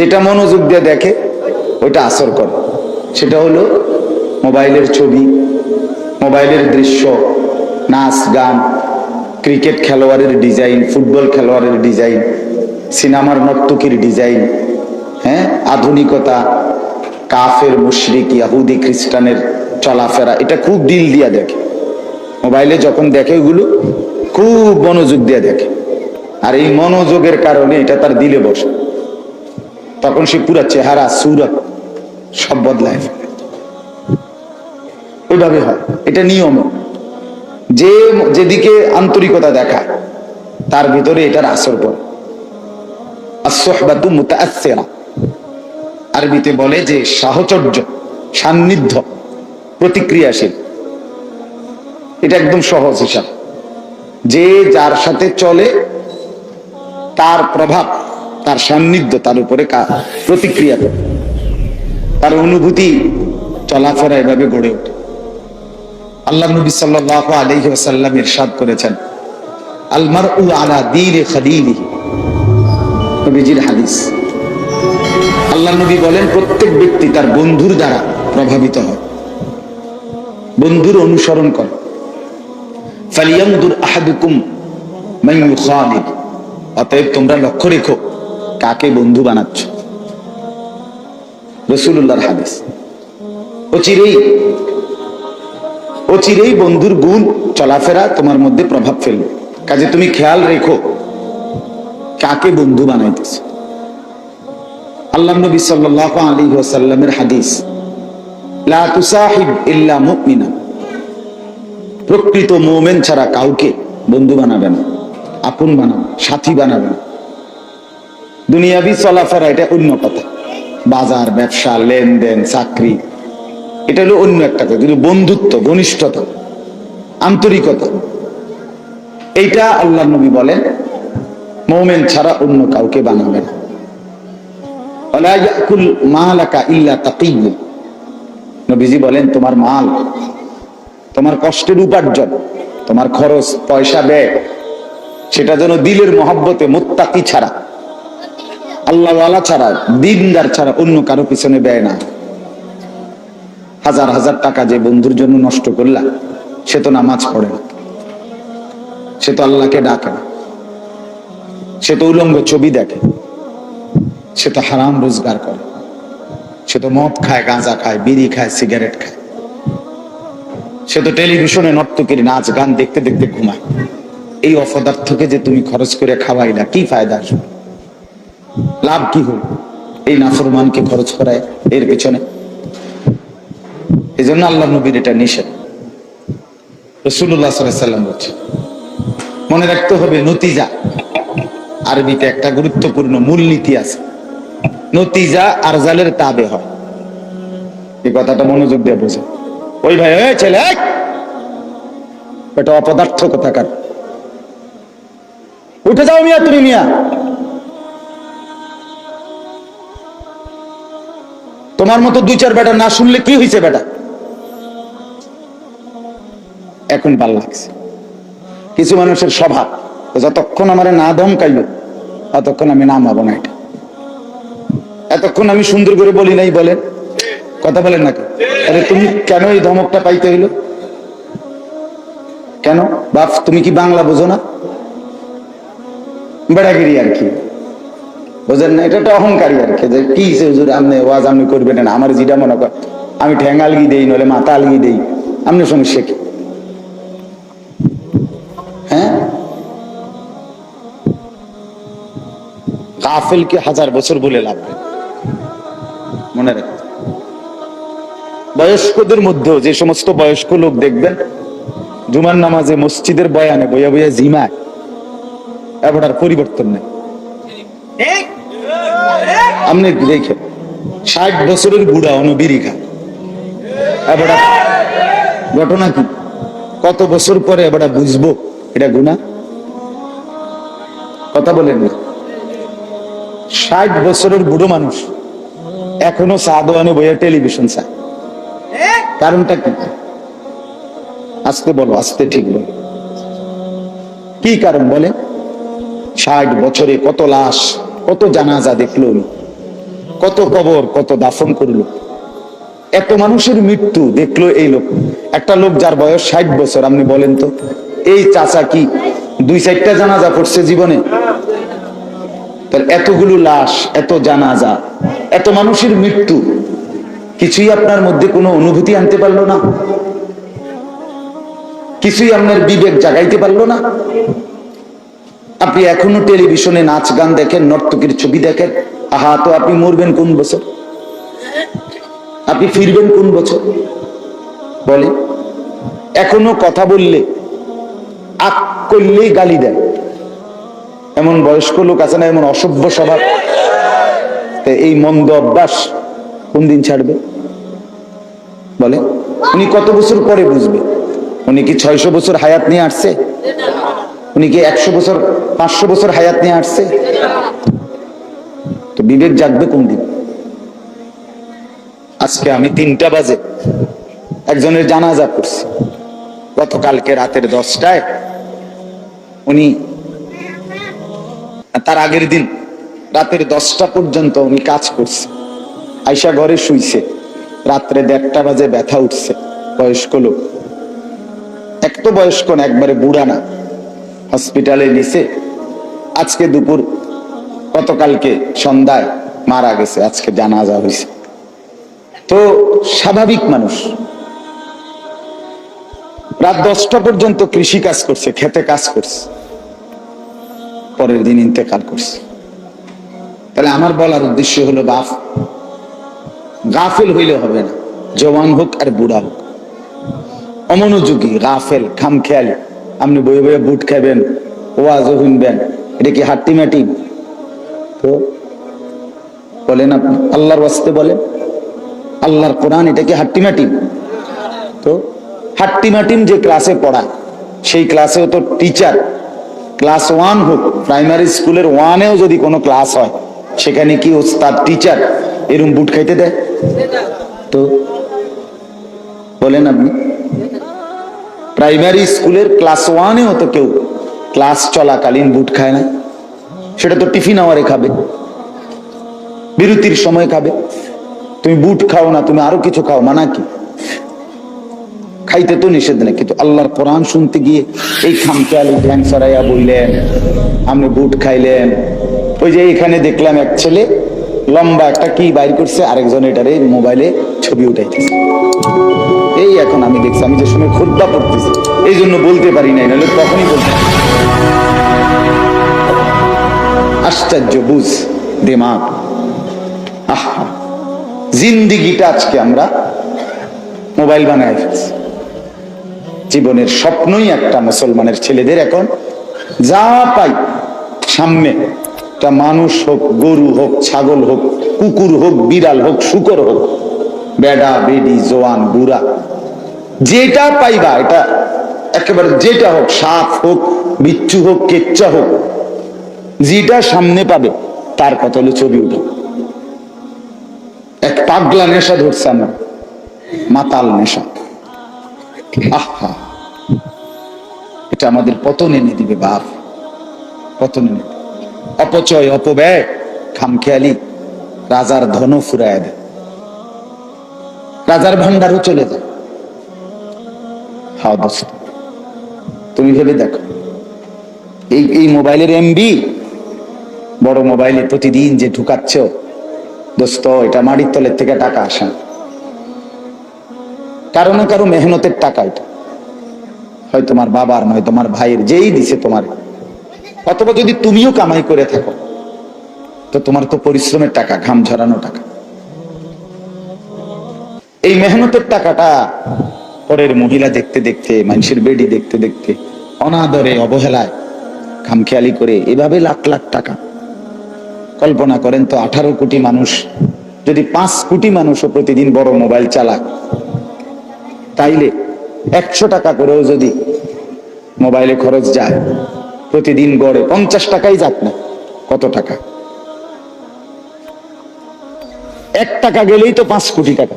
যেটা মনোযোগ দিয়ে দেখে, ওইটা আসর করে। সেটা হলো মোবাইলের ছবি, মোবাইলের দৃশ্য, নাচ, গান, ক্রিকেট খেলোয়াড়ের ডিজাইন, ফুটবল খেলোয়াড়ের ডিজাইন, সিনেমার নর্তকীর ডিজাইন হ্যাঁ? আধুনিকতা, কাফের, মুশরিক, ইয়াহুদি, খ্রিস্টানের চলাফেরা, এটা খুব দিল দিয়া দেখে। মোবাইলে যখন দেখে ওগুলো খুব মনোযোগ দিয়ে দেখে। আর এই মনোযোগের কারণে এটা তার দিলে বসে। তখন সে পুরা চেহারা, সুরত সব বদলায় ওইভাবে হয়। এটা নিয়ম। যে, যেদিকে আন্তরিকতা দেখায়, তার ভিতরে এটার আসর পড়ে। আরবিতে বলে যে, সাহচর্য, সান্নিধ্য, প্রতিক্রিয়াশীল। এটা একদম সহজ হিসাব। যে যার সাথে চলে, তার প্রভাব তার সান্নিধ্য, তার উপরে প্রতিক্রিয়া করে। তার অনুভূতি চলাফেরা এভাবে গড়ে ওঠে। আল্লাহ নবী সাল্লাল্লাহু আলাইহি ওয়াসাল্লাম ইরশাদ করেছেন আল মারউ আলা দীনে খালিলিহি। নবীজির হাদিস। আল্লাহ নবী বলেন, প্রত্যেক ব্যক্তি তার বন্ধুর দ্বারা প্রভাবিত হয়। বন্ধুর অনুসরণ করে। ফালিয়ামদুর আহাদুকুম মান ইউখালিদ অতএব তোমরা লক্ষ্য রেখো কাকে বন্ধু বানাচ্ছ? রসুল্লাহর হাদিস। অচিরেই অচিরেই বন্ধুর গুণ চলাফেরা তোমার মধ্যে প্রভাব ফেলবে। কাজে তুমি খেয়াল রেখো, কাকে বন্ধু বানাইতেছে। আল্লাহ নবী সাল্লাল্লাহু আলাইহি ওয়াসাল্লামের হাদিস প্রকৃত মুমিন ছাড়া কাউকে বন্ধু বানাবে না, আপন বানাবে সাথী বানাবে না। দুনিয়াবি চলাফেরা, এটা অন্য কথা। বাজার, ব্যবসা, লেনদেন, চাকরি, এটা হলো অন্য একটা কথা। কিন্তু বন্ধুত্ব, ঘনিষ্ঠতা, আন্তরিকতা। এইটা আল্লাহ নবী বলেন, মোমেন ছাড়া অন্য কাউকে বানাবে না। নবীজি বলেন, তোমার মাল, তোমার কষ্টের উপার্জন, তোমার খরচ, পয়সা ব্যয়, সেটা যেন দিলের মহব্বতে মোত্তাকি ছাড়া আল্লাহওয়ালা ছাড়া, দিনদার ছাড়া অন্য কারও পিছনে ব্যয় না। হাজার হাজার টাকা যে বন্ধুর জন্য নষ্ট করলা, সে তো নামাজ পড়ে না। সে তো আল্লাহকে ডাকে না। সে তো উলঙ্গ ছবি দেখে। সে তো হারাম রোজগার করে। সে তো মদ খায়, গাঁজা খায়, বিড়ি খায়, সিগারেট খায়। সে তো টেলিভিশনে নর্তকীর নাচ, গান দেখতে দেখতে ঘুমায়। এই অপদার্থকে যে তুমি খরচ করে খাওয়াই না কি ফায়দা আসবে? লাভ কি হল? এই নাফরমানকে খরচ করায় এর পেছনে। এই জন্য আল্লাহ নবীর এটা নিষেধ। রসুল্লাহ সাল্লাম বলছে মনে রাখতে হবে নতিজা। আরবিতে একটা গুরুত্বপূর্ণ মূলনীতি আছে। নতিজা আর জালের তাবে হয়। এই কথাটা মনোযোগ দিয়ে বোঝে ওই ভাই ওই ছেলে এটা অপদার্থ কথাকার উঠে যাও মিয়া, তুমি মিয়া। তোমার মতো দুই চার বেটা না শুনলে কি হয়েছে বেটা? এখন ভালো লাগছে। কিছু মানুষের স্বভাব যতক্ষণ আমার না ধমকাইল, ততক্ষণ আমি নামাবো না এটা। এতক্ষণ আমি সুন্দর করে বলি নাই বলেন। কথা বলেন নাকি আরে তুমি কেন এই ধমকটা পাইতে হইল? কেন? বাপ তুমি কি বাংলা বোঝো না? বেড়াগিরি আর কি। বোঝেন না? এটা অহংকারী আর কি আপনি ওয়াজ আপনি করবেন না, আমার যেটা মনে কর, আমি দেই নলে দেই, আপনি সমস্যা কি। হ্যাঁ? কাফেলকে হাজার বছর বলে লাভ মনে রাখতে বয়স্কদের মধ্যেও যে সমস্ত বয়স্ক লোক দেখবেন, জুমার নামাজে মসজিদের বয়ানে বইয়া বইয়া জিমায়, এবার পরিবর্তন নেই। আপনি দেখেন ষাট বছরের বুড়া অনবিরি খা এবার ঘটনা কি? কত বছর পরে এবার বুঝব এটা গুণা? কথা বলেন না। ষাট বছরের বুড়ো মানুষ এখনও চা বইয়া টেলিভিশন চায়। কারণটা কি? আস্তে বলো, আস্তে ঠিক বলো। কি কারণ বলে? ষাট বছরে কত লাশ, কত জানাজা দেখল কত কবর, কত দাফন করল। এত মানুষের মৃত্যু দেখল এই লোক। একটা লোক যার বয়স ষাট বছর, আপনি বলেন তো, এই চাচা কি? দুই চারটা জানাজা পড়ছে জীবনে? তাহলে এতগুলো লাশ, এত জানাজা, এত মানুষের মৃত্যু, কিছুই আপনার মধ্যে কোনো অনুভূতি আনতে পারল না? কিছুই আপনার বিবেক জাগাইতে পারল না? আপনি এখনও টেলিভিশনে নাচ গান দেখেন, নর্তকীর ছবি দেখেন আহা, তো আপনি মরবেন কোন বছর? আপনি ফিরবেন কোন বছর? বলে, এখনও কথা বললে আক করলেই গালি দেন। এমন বয়স্ক লোক আছে না, এমন অসভ্য স্বভাব। এই মন্দ অভ্যাস কোন দিন ছাড়বে? বলে, উনি কত বছর পরে বুঝবে? উনি কি ছয়শো বছর হায়াত নিয়ে আসছে? উনি কি একশো বছর, পাঁচশো বছর হায়াত নিয়ে আসছে? তো বিবেক জাগবে কোন দিন? আজকে আমি তিনটা বাজে। একজনের জানাজা করছি। গতকালকে রাতের দশটায় উনি, তার আগের দিন রাতের দশটা পর্যন্ত উনি কাজ করছে। আইসা ঘরে শুইছে। রাত্রে দেড়টা বাজে ব্যথা উঠছে। বয়স্ক লোক। এক তো বয়স্ক না, একবারে বুড়া না। হসপিটালে নিছে আজকে দুপুর গতকালকে সন্ধ্যায় মারা গেছে, আজকে জানাজা হয়েছে। তো স্বাভাবিক মানুষ। রাত দশটা পর্যন্ত কৃষি কাজ করছে, খেতে কাজ করছে। পরের দিন ইন্তেকাল করছে। তাহলে আমার বলার উদ্দেশ্য হলো বাপ গাফেল হইলে হবে না, জওয়ান হোক আর বুড়া হোক। অমনোযোগী, গাফেল খাম খেয়াল আপনি বয়ে বয়ে বুট খাবেন ওয়াজও শুনবেন। এটা কি হাট্টি মাটি তো বলেন আপনি, আল্লাহর ওয়াস্তে বলেন, আল্লাহর কোরআন এটা কি হাট্টি মাটি তো হাট্টি মাটিম যে ক্লাসে পড়া সেই ক্লাসেও তো টিচার ক্লাস ওয়ান হোক প্রাইমারি স্কুলের ওয়ানেও যদি কোনো ক্লাস হয়, সেখানে কি ওস্তাদ টিচার এরম বুট খাইতে দেয়? তো বলেন আপনি প্রাইমারি স্কুলের ক্লাস ওয়ানেও তো কেউ ক্লাস চলাকালীন বুট খায় না। সেটা তো টিফিন আওয়ারে খাবে। বিরতির সময় খাবে। তুমি বুট খাও না, তুমি আরও কিছু খাও, মানা কি? খাইতে তো নিষেধ নেই, কিন্তু আল্লাহর কোরআন শুনতে গিয়ে এই খামখেয়ালি ধ্যান সরাইয়া বললেন আপনি বুট খাইলেন। ওই যে এখানে দেখলাম এক ছেলে, লম্বা একটা কি বাইর করছে, আরেকজন এটারে মোবাইলে ছবি উঠাইতেছে। এই এখন আমি দেখছি, আমি যে সময় খুদ্া পড়তেছি এই জন্য বলতে পারি নাই, নাহলে তখনই বলতে আশ্চর্য, বুঝ, দিমাগ। আহা, জিন্দিগিটা আজকে আমরা মোবাইল বানায় ফেলছি। জীবনের স্বপ্নই একটা মুসলমানের ছেলেদের এখন, যা পাই, সামনে। তা মানুষ হোক, গরু হোক, ছাগল হোক, কুকুর হোক, বিড়াল হোক, শুকর হোক, বেডা, বেডি, জোয়ান, বুড়া, যেটা পাইবা, এটা একেবারে যেটা হোক, সাপ হোক, বিচ্ছু হোক, কেচ্চা হোক যেটা সামনে পাবে, তার কত হলো ছবি উঠো এক পাগলা নেশা ধরছে আমার, মাতাল নেশা। আহা! এটা আমাদের পতন এনে দিবে বাপ। পতন এনে। অপচয়, অপব্যয়, খামখেয়ালি, রাজার ধন ফুরায় দেয়। রাজার ভান্ডারও চলে যায়। হ্যাঁ দোস্ত, তুমি ভেবে দেখো, এই এই মোবাইলের এমবি বড় মোবাইলে প্রতিদিন যে ঢুকাচ্ছ, দোস্ত, এটা মাটির তলের থেকে টাকা আসে কারও না কারও মেহনতের টাকা এটা। হয় তোমার বাবার, নয় তোমার ভাইয়ের, যেই দিছে তোমার। অথবা যদি তুমিও কামাই করে থাকো, তো তোমার তো পরিশ্রমের টাকা, ঘাম ঝরানো টাকা। এই মেহনতের টাকাটা পরের মহিলা দেখতে দেখতে, মানুষের বেডি দেখতে দেখতে, অনাদরে, অবহেলায় খামখেয়ালি করে, এভাবে লাখ লাখ টাকা কল্পনা করেন তো আঠারো কোটি মানুষ, যদি পাঁচ কোটি মানুষও প্রতিদিন বড় মোবাইল চালাক, তাইলে একশো টাকা করেও যদি মোবাইলে খরচ যায়, প্রতিদিন গড়ে পঞ্চাশ টাকাই যাক না, কত টাকা? এক টাকা গেলেই তো পাঁচ কোটি টাকা।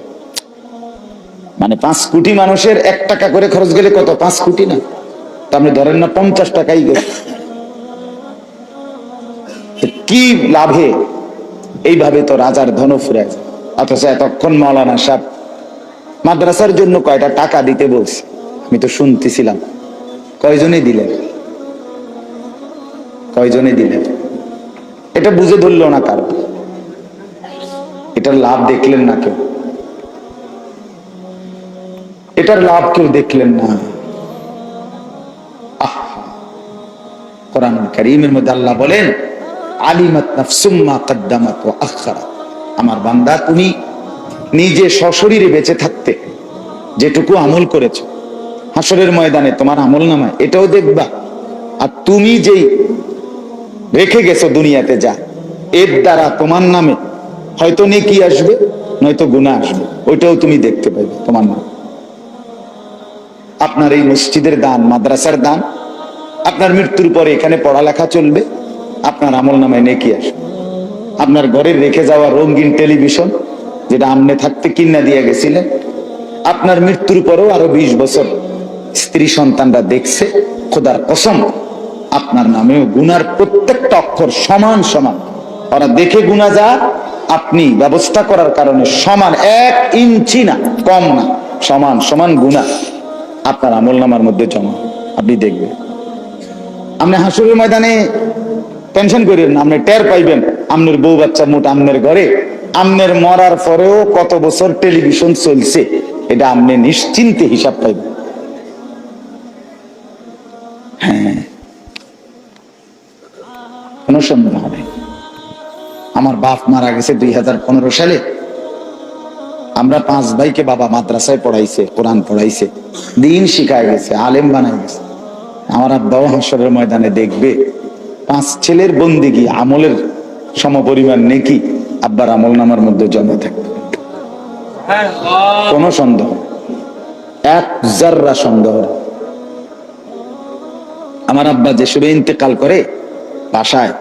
মানে পাঁচ কোটি মানুষের এক টাকা করে খরচ গেলে কত? পাঁচ কোটি না। তা আপনি ধরেন না পঞ্চাশ টাকাই তো কি লাভে? এইভাবে তো রাজার ধন ফুরে অথচ এতক্ষণ মৌলানা সাহেব মাদ্রাসার জন্য কয়টা টাকা দিতে বলছে, আমি তো শুনতেছিলাম। কয়জনে দিলেন? কয়জনে দিলেন? এটা বুঝে ধরলো না কারও। এটার লাভ দেখলেন না কেউ? এটার লাভ কেউ দেখলেন না। কোরআন করিমের মধ্যে আল্লাহ বলেন আলিমাত নাফসুম্মা কদ্দামাত ওয়া আখারাত আমার বান্দা, তুমি নিজে সশরীরে বেঁচে থাকতে যেটুকু আমল করেছ হাসরের ময়দানে তোমার আমল নামায়, এটাও দেখবা। আর তুমি যেই রেখে গেছো দুনিয়াতে যা, এর দ্বারা তোমার নামে হয়তো নেকি আসবে, নয়তো গুণা আসবে, ওইটাও তুমি দেখতে পাবে তোমার নাম। আপনার এই মসজিদের দান, মাদ্রাসার দান, আপনার মৃত্যুর পরে এখানে পড়ালেখা চলবে আপনার আমল নামায় নেকি আসবে আপনার ঘরে রেখে যাওয়া রঙিন টেলিভিশন, যেটা আমনে থাকতে কিনা দিয়ে গেছিলেন, আপনার মৃত্যুর পরেও আরও বিশ বছর স্ত্রী সন্তানরা দেখছে, খোদার কসম, আপনার নামেও গুনার প্রত্যেকটা অক্ষর সমান সমান। ওরা দেখে গুনা যা, আপনি ব্যবস্থা করার কারণে সমান এক ইঞ্চি না, কম না, সমান সমান গুণা আপনার আমল নামার মধ্যে জমা, আপনি দেখবেন। আপনি হাসুরের ময়দানে টেনশন করেন না, আপনি টের পাইবেন। আমনের বউ বাচ্চা মোট আমনের ঘরে। আমনের মরার পরেও কত বছর টেলিভিশন চলছে, এটা আপনি নিশ্চিন্তে হিসাব পাইবেন। হ্যাঁ। কোনো সন্দেহ নেই। আমার বাপ মারা গেছে দুই হাজার পনেরো সালে। আমরা পাঁচ ভাইকে বাবা মাদ্রাসায় পড়াইছে, কোরআন পড়াইছে। দিন শিখায় গেছে, আলেম বানায় গেছে। আমার আব্বাও হাসরের ময়দানে দেখবে। পাঁচ ছেলের বন্দিগি আমলের সমপরিমাণ নেকি আব্বার আমল নামার মধ্যে জমা থাকবে কোনো সন্দেহ। এক জাররা সন্দেহ। আমার আব্বা যে সবে ইন্তেকাল করে বাসায়,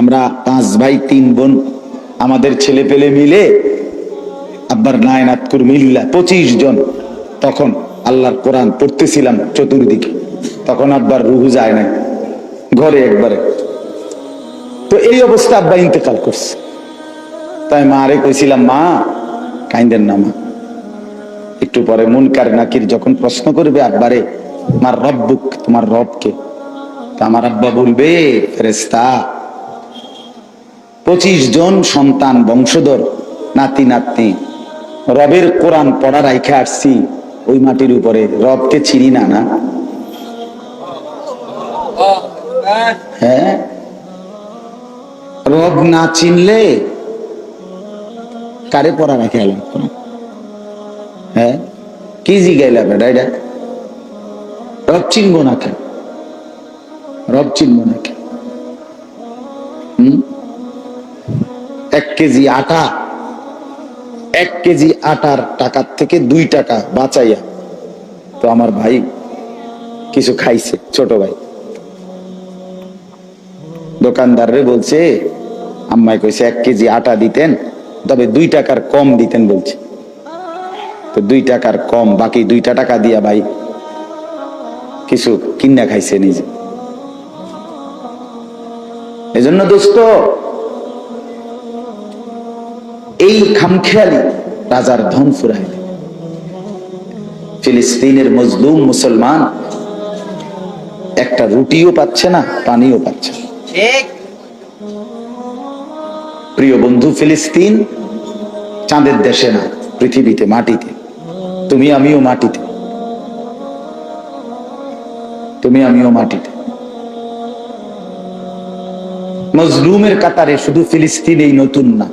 আমরা পাঁচ ভাই, তিন বোন, আমাদের ছেলে পেলে মিলে আব্বার নায়নাতকুর মিল্লা পঁচিশ জন। তখন আল্লাহর কোরআন পড়তেছিলাম চতুর্দিকে। তখন আব্বার রুহু যায় নাই। ঘরে একবারে। তো এই অবস্থা আব্বা ইন্তেকাল করছে। তাই মা আরে কইছিলাম, মা, কাইন্দেন না, মা। একটু পরে মুনকার নাকির যখন প্রশ্ন করবে আব্বারে আমার রব্বুক, তোমার রবকে? তা আমার আব্বা বলবে ফেরেস্তা পঁচিশ জন সন্তান বংশধর, নাতি, নাতনি, রবের কোরআন পড়া রাইখে আসছি, ওই মাটির উপরে রবকে চিনি না না? হ্যাঁ? রব না চিনলে কারে পড়া রাখে হ্যাঁ? কি জিগাইলা বেটা এটা রব চিনবো না কেন? রব চিনবো না কেন? এক কেজি আটা, এক কেজি আটার টাকার থেকে দুই টাকা বাঁচাইয়া তো আমার ভাই কিছু খাইছে, ছোট ভাই। দোকানদাররে বলছে, আম্মাই কইছে এক কেজি আটা দিতেন, তবে দুই টাকার কম দিতেন বলছে। তো দুই টাকার কম, বাকি দুইটা টাকা দিয়া ভাই কিছু কিনা খাইছে নিজে। এজন্য দোস্ত, এই খামখেয়ালি রাজার ধন ফুরায় ফিলিস্তিনের মজলুম মুসলমান একটা রুটিও পাচ্ছে না, পানিও পাচ্ছে না। প্রিয় বন্ধু, ফিলিস্তিন চাঁদের দেশে না, পৃথিবীতে, মাটিতে। তুমি আমিও মাটিতে। তুমি আমিও মাটিতে। মজলুমের কাতারে শুধু ফিলিস্তিন এই নতুন না